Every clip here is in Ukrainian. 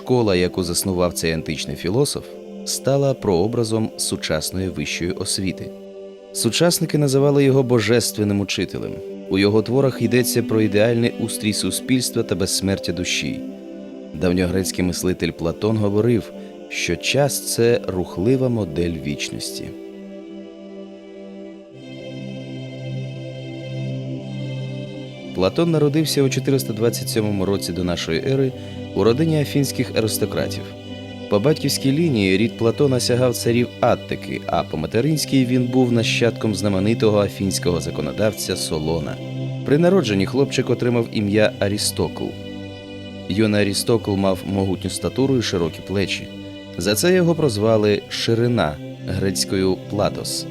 школа, яку заснував цей античний філософ, стала прообразом сучасної вищої освіти. Сучасники називали його божественним учителем. У його творах йдеться про ідеальний устрій суспільства та безсмертя душі. Давньогрецький мислитель Платон говорив, що час це рухлива модель вічності. Платон народився у 427 році до нашої ери у родині афінських аристократів. По батьківській лінії рід Платона сягав царів Аттики, а по материнській він був нащадком знаменитого афінського законодавця Солона. При народженні хлопчик отримав ім'я Арістокл. Юний Арістокл мав могутню статуру і широкі плечі. За це його прозвали Ширина грецькою Платос.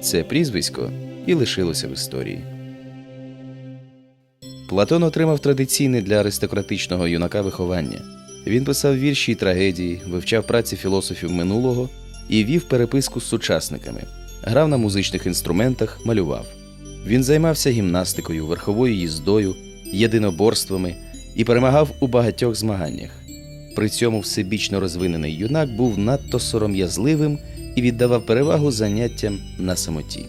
Це прізвисько і лишилося в історії. Платон отримав традиційне для аристократичного юнака виховання. Він писав вірші й трагедії, вивчав праці філософів минулого і вів переписку з сучасниками, грав на музичних інструментах, малював. Він займався гімнастикою, верховою їздою, єдиноборствами і перемагав у багатьох змаганнях. При цьому всебічно розвинений юнак був надто сором'язливим і віддавав перевагу заняттям на самоті.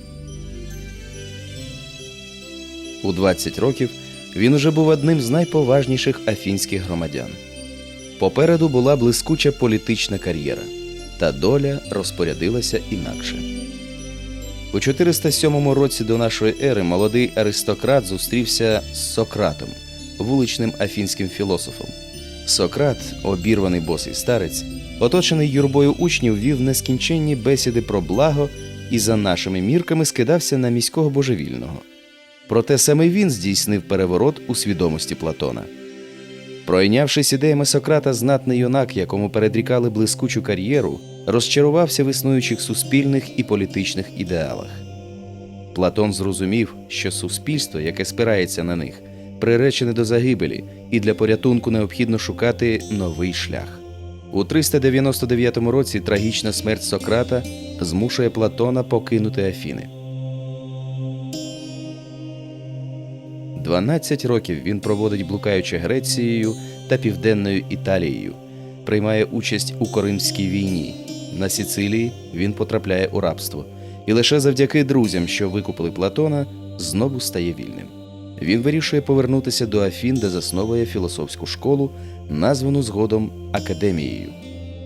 У 20 років він уже був одним з найповажніших афінських громадян. Попереду була блискуча політична кар'єра, та доля розпорядилася інакше. У 407 році до нашої ери молодий аристократ зустрівся з Сократом, вуличним афінським філософом. Сократ, обірваний босий старець, оточений юрбою учнів, вів нескінченні бесіди про благо і за нашими мірками скидався на міського божевільного. Проте саме він здійснив переворот у свідомості Платона. Пройнявшись ідеями Сократа, знатний юнак, якому передрікали блискучу кар'єру, розчарувався в існуючих суспільних і політичних ідеалах. Платон зрозумів, що суспільство, яке спирається на них, приречене до загибелі, і для порятунку необхідно шукати новий шлях. У 399 році трагічна смерть Сократа змушує Платона покинути Афіни. 12 років він проводить блукаючи Грецією та Південною Італією, приймає участь у Коримській війні. На Сицилії він потрапляє у рабство, і лише завдяки друзям, що викупили Платона, знову стає вільним. Він вирішує повернутися до Афін, де засновує філософську школу, названу згодом Академією.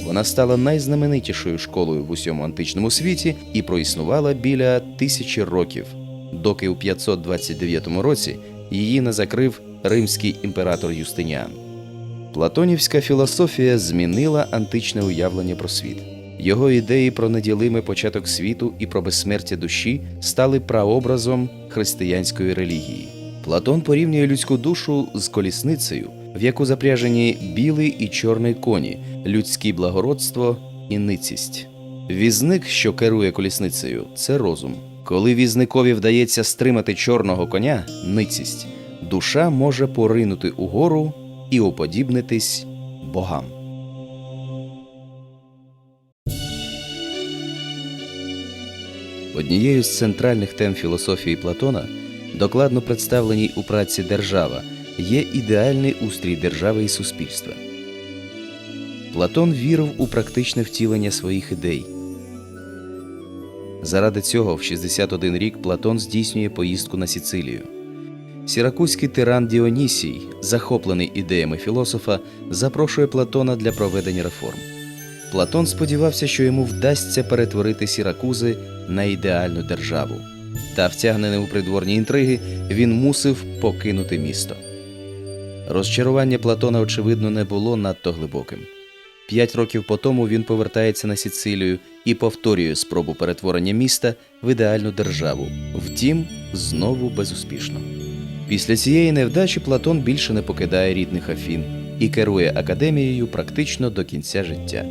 Вона стала найзнаменитішою школою в усьому античному світі і проіснувала біля тисячі років, доки у 529 році її не закрив римський імператор Юстиніан. Платонівська філософія змінила античне уявлення про світ. Його ідеї про неділимий початок світу і про безсмертя душі стали прообразом християнської релігії. Платон порівнює людську душу з колісницею, в яку запряжені білий і чорний коні, людське благородство і ницість. Візник, що керує колісницею, це розум. Коли візникові вдається стримати чорного коня, ницість, душа може поринути угору і уподібнитись богам. Однією з центральних тем філософії Платона, докладно представленій у праці Держава, є ідеальний устрій держави і суспільства. Платон вірив у практичне втілення своїх ідей. Заради цього в 61 рік Платон здійснює поїздку на Сицилію. Сіракузький тиран Діонісій, захоплений ідеями філософа, запрошує Платона для проведення реформ. Платон сподівався, що йому вдасться перетворити Сіракузи на ідеальну державу. Та, втягнений у придворні інтриги, він мусив покинути місто. Розчарування Платона, очевидно, не було надто глибоким. П'ять років по тому він повертається на Сицилію і повторює спробу перетворення міста в ідеальну державу, втім, знову безуспішно. Після цієї невдачі Платон більше не покидає рідних Афін і керує академією практично до кінця життя.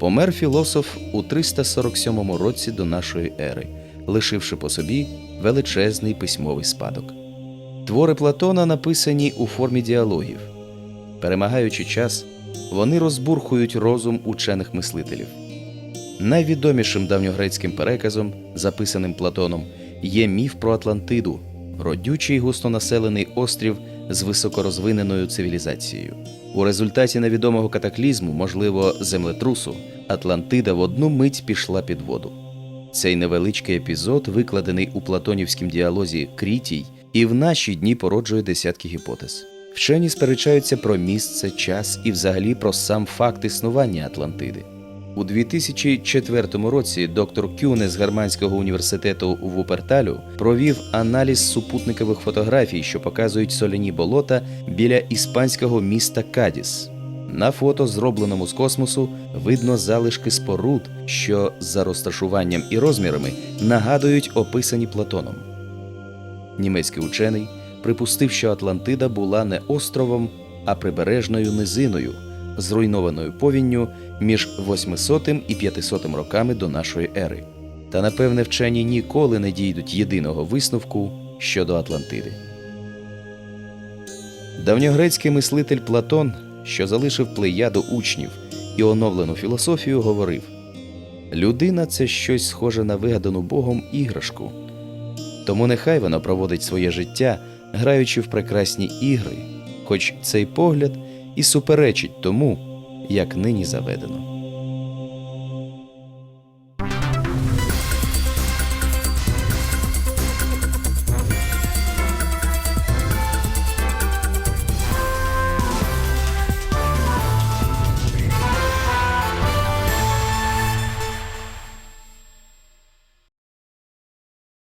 Помер філософ у 347 році до нашої ери, лишивши по собі величезний письмовий спадок. Твори Платона написані у формі діалогів. Перемагаючи час, вони розбурхують розум учених мислителів. Найвідомішим давньогрецьким переказом, записаним Платоном, є міф про Атлантиду, родючий густонаселений острів з високорозвиненою цивілізацією. У результаті невідомого катаклізму, можливо, землетрусу, Атлантида в одну мить пішла під воду. Цей невеличкий епізод викладений у платонівському діалозі Крітій і в наші дні породжує десятки гіпотез. Вчені сперечаються про місце, час і взагалі про сам факт існування Атлантиди. У 2004 році доктор Кюне з Германського університету Вуперталю провів аналіз супутникових фотографій, що показують соляні болота біля іспанського міста Кадіс. На фото, зробленому з космосу, видно залишки споруд, що за розташуванням і розмірами нагадують описані Платоном. Німецький учений припустив, що Атлантида була не островом, а прибережною низиною, зруйнованою повінню між 800 і 500 роками до нашої ери. Та напевне вчені ніколи не дійдуть єдиного висновку щодо Атлантиди. Давньогрецький мислитель Платон, що залишив плеяду учнів і оновлену філософію, говорив: людина це щось схоже на вигадану Богом іграшку. Тому нехай вона проводить своє життя, граючи в прекрасні ігри, хоч цей погляд і суперечить тому, як нині заведено.